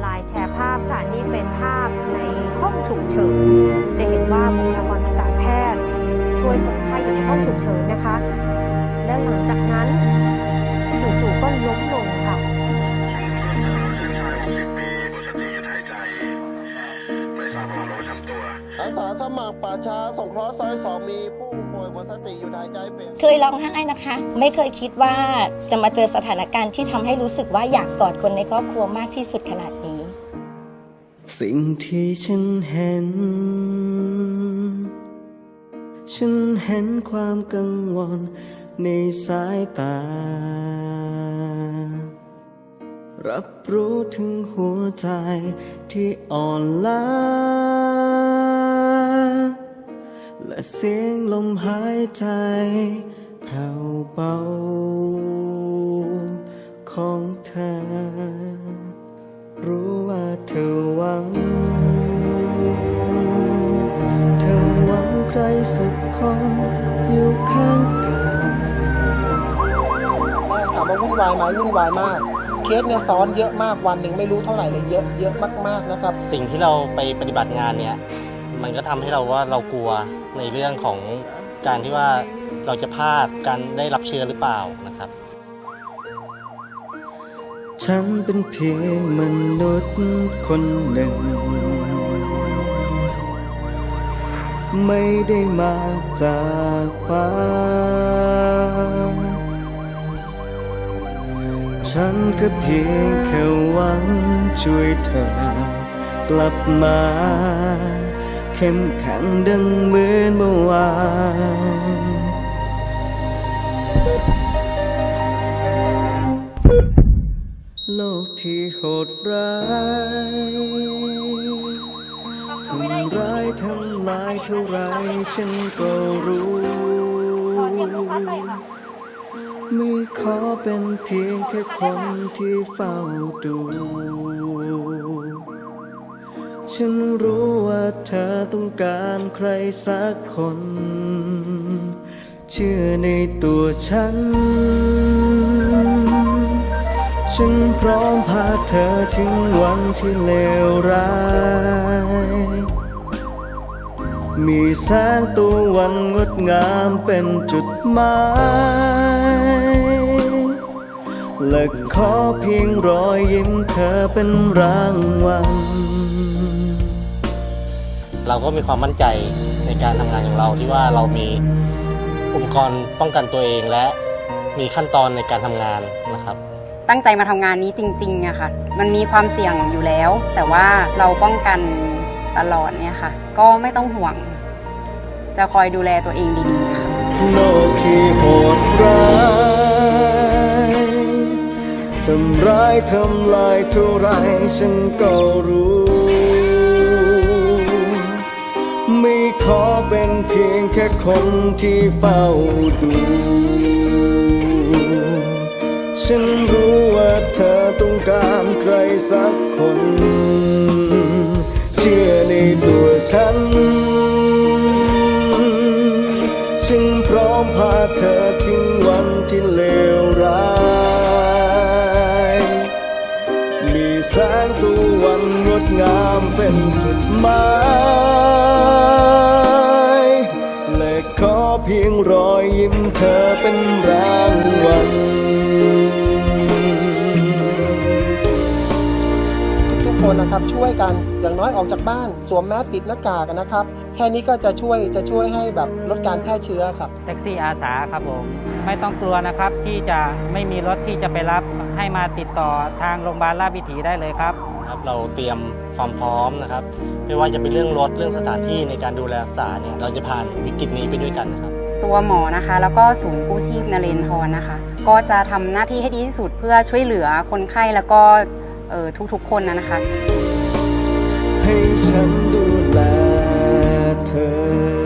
ไลน์แชร์ภาพค่ะนี่เป็นภาพในห้องฉุกเฉินจะเห็นว่าบุคลากรทางการแพทย์ ช่วยคนไข้อยู่ในห้องฉุกเฉินนะคะ และหลังจากนั้นจู่ๆก็ล้มลงค่ะอาสาสมัครป่าชาสงเคราะห์ซอยสองมีผู้ป่วยหมดสติอยู่ในใจเป็นเคยร้องไห้นะคะ ไม่เคยคิดว่าจะมาเจอสถานการณ์ที่ทำให้รู้สึกว่าอยากกอดคนในครอบครัวมากที่สุดขนาดนี้ สิ่งที่ฉันเห็น ฉันเห็นความกังวลในสายตา รับรู้ถึงหัวใจที่อ่อนล้า และเสียงลมหายใจแผ่วเบา สักคนอยู่ข้างกายถามว่าวุ่นวายไหมวุ่นวายมาก เคสเนี่ยซ้อนเยอะมากวันหนึ่งไม่รู้เท่าไหร่เลยเยอะเยอะมากๆนะครับ สิ่งที่เราไปปฏิบัติงานเนี่ย มันก็ทำให้เราว่าเรากลัวในเรื่องของการที่ว่าเราจะพลาดการได้รับเชื้อหรือเปล่านะครับ ฉันเป็นเพียงมนุษย์คนหนึ่ง ไม่ได้มาจากฟ้า ฉันก็เพียงแค่หวังช่วยเธอกลับมา เข้มแข็งดังเหมือนเมื่อวานโลกที่โหดร้ายทำร้ายทำายเท่าไรฉันก็รู้ ไม่ขอเป็นเพียงแค่คนที่เฝ้าดู ฉันรู้ว่าเธอต้องการใครสักคน เชื่อในตัวฉัน ฉันพร้อมพาเธอถึงวันที่เลวร้าย มีแสงตะวันงดงามเป็นจุดหมาย และขอเพียงรอยยิ้มเธอเป็นรางวัล เราก็มีความมั่นใจในการทำงานของเราที่ว่าเรามีอุปกรณ์ป้องกันตัวเองและมีขั้นตอนในการทำงานนะครับ ตั้งใจมาทำงานนี้จริงๆอะค่ะ มันมีความเสี่ยงอยู่แล้ว แต่ว่าเราป้องกัน ตลอดเนี่ยค่ะ ก็ไม่ต้องห่วง จะคอยดูแลตัวเองดีๆค่ะโลกที่โหดร้ายทำร้ายทำลายเท่าไรฉันก็รู้ ไม่ขอเป็นเพียงแค่คนที่เฝ้าดู ฉันรู้ว่าเธอต้องการใครสักคน เชื่อในตัวฉัน ฉันพร้อมพาเธอถึงวันที่เลวร้าย มีแสงตะวันงดงามเป็นจุดหมายและขอเพียงรอยยิ้มเธอเป็นรางวัล นนะครับช่วยกันอย่างน้อยออกจากบ้าน สวมแมสปิดหน้ากากนะครับ แค่นี้ก็จะช่วยจะช่วยให้แบบลดการแพร่เชื้อครับแท็กซี่อาสาครับผมไม่ต้องกลัวนะครับที่จะไม่มีรถที่จะไปรับให้มาติดต่อทางโรงพยาบาลราชวิถีได้เลยครับครับเราเตรียมความพร้อมนะครับไม่ว่าจะเป็นเรื่องรถเรื่องสถานที่ในการดูแลรักษาเนี่ยเราจะผ่านวิกฤตนี้ไปด้วยกันนะครับตัวหมอนะคะ แล้วก็ศูนย์กู้ชีพนเรนทรนะคะ ก็จะทำหน้าที่ให้ดีที่สุดเพื่อช่วยเหลือคนไข้แล้วก็เออทุกๆคนนะนะคะ ให้ฉันดูแลเธอ